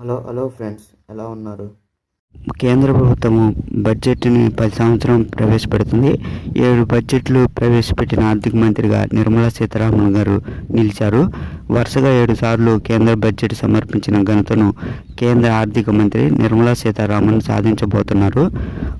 Hello hello friends ఎలా ఉన్నారు? కేంద్ర ప్రభుత్వము బడ్జెట్ని పది సంవత్సరం ప్రవేశపెడుతుంది. ఏడు బడ్జెట్లు ప్రవేశపెట్టిన ఆర్థిక మంత్రిగా నిర్మలా సీతారామన్ గారు నిలిచారు. వరుసగా ఏడు సార్లు కేంద్ర బడ్జెట్ సమర్పించిన ఘనతను కేంద్ర ఆర్థిక మంత్రి నిర్మలా సీతారామన్ సాధించబోతున్నారు.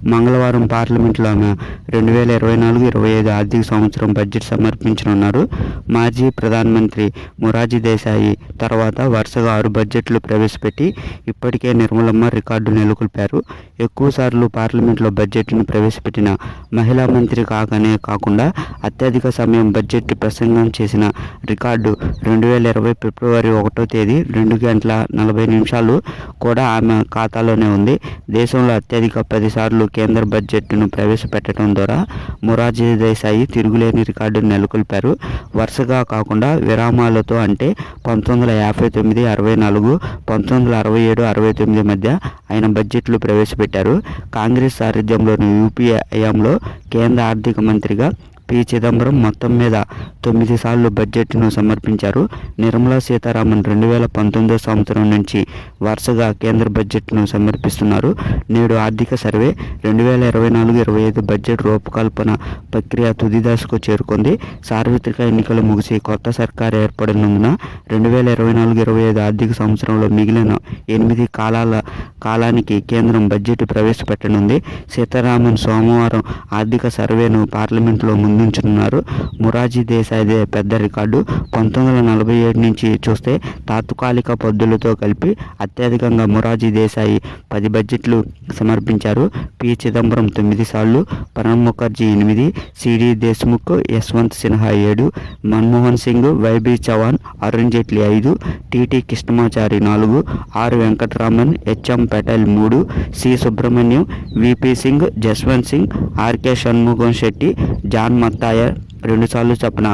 మంగళవారం పార్లమెంట్లో ఆమె రెండు వేల ఇరవై నాలుగు ఇరవై ఐదు ఆర్థిక సంవత్సరం బడ్జెట్ సమర్పించనున్నారు. మాజీ ప్రధానమంత్రి మొరార్జీ దేశాయి తర్వాత వరుసగా ఆరు బడ్జెట్లు ప్రవేశపెట్టి ఇప్పటికే నిర్మలమ్మ రికార్డు నెలకొల్పారు. ఎక్కువసార్లు పార్లమెంట్లో బడ్జెట్ను ప్రవేశపెట్టిన మహిళా మంత్రి కాకనే కాకుండా అత్యధిక సమయం బడ్జెట్ ప్రసంగం చేసిన రికార్డు రెండు వేల ఇరవై ఫిబ్రవరి ఒకటో తేదీ రెండు గంటల నలభై నిమిషాలు కూడా ఆమె ఖాతాలోనే ఉంది. దేశంలో అత్యధిక పదిసార్లు కేంద్ర బడ్జెట్ను ప్రవేశపెట్టడం ద్వారా మొరార్జీ దేశాయి తిరుగులేని రికార్డును నెలకొల్పారు. వరుసగా కాకుండా విరామాలతో అంటే పంతొమ్మిది వందల యాభై తొమ్మిది అరవై నాలుగు పంతొమ్మిది వందల అరవై ఏడు అరవై తొమ్మిది మధ్య ఆయన బడ్జెట్లు ప్రవేశపెట్టారు. కాంగ్రెస్ సారథ్యంలోని యూపీఏ హయాంలో కేంద్ర ఆర్థిక మంత్రిగా పి. చిదంబరం మొత్తం మీద తొమ్మిది సార్లు బడ్జెట్ను సమర్పించారు. నిర్మలా సీతారామన్ రెండు వేల పంతొమ్మిదో సంవత్సరం నుంచి వరుసగా కేంద్ర బడ్జెట్ను సమర్పిస్తున్నారు. నేడు ఆర్థిక సర్వే రెండు వేల ఇరవై నాలుగు ఇరవై ఐదు బడ్జెట్ రూపకల్పన ప్రక్రియ తుది దశకు చేరుకుంది. సార్వత్రిక ఎన్నికలు ముగిసి కొత్త సర్కారు ఏర్పడినందున రెండు వేల ఇరవై నాలుగు ఇరవై ఐదు ఆర్థిక సంవత్సరంలో మిగిలిన ఎనిమిది కాలాల కాలానికి కేంద్రం బడ్జెట్ ప్రవేశపెట్టనుంది. సీతారామన్ సోమవారం ఆర్థిక సర్వేను పార్లమెంట్లో అందించనున్నారు మొరార్జీ దేశాయిదే పెద్ద రికార్డు. పంతొమ్మిది వందల నలభై ఏడు నుంచి చూస్తే తాత్కాలిక పద్దులతో కలిపి అత్యధికంగా మొరార్జీ దేశాయి పది బడ్జెట్లు సమర్పించారు. పి. చిదంబరం తొమ్మిది సార్లు ప్రణబ్ ముఖర్జీ ఎనిమిది సిడి దేశ్ముఖ్ యశ్వంత్ సిన్హా ఏడు మన్మోహన్ సింగ్ వైబి చవాన్ అరుణ్ జైట్లీ ఐదు టిటి కృష్ణమాచారి నాలుగు R. Venkataraman H M Patel మూడు C. Subrahmanyam V P Singh Jaswant Singh R K Shanmukham Shetty John Mathai రెండుసార్లు చొప్పున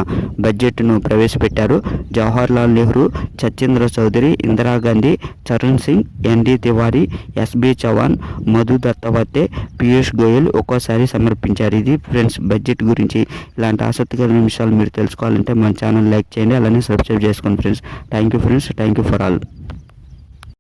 బడ్జెట్ను ప్రవేశపెట్టారు. Jawaharlal Nehru Satyendra Chaudhary Indira Gandhi Charan Singh N D Tiwari S B Chavan Madhu దత్తవత్తే Piyush Goyal ఒక్కోసారి సమర్పించారు. ఇది friends budget గురించి ఇలాంటి ఆసక్తికరమైన విషయాలు మీరు తెలుసుకోవాలంటే మన ఛానల్ లైక్ చేయండి అలానే సబ్స్క్రైబ్ చేసుకోండి friends. Thank you friends thank you for all.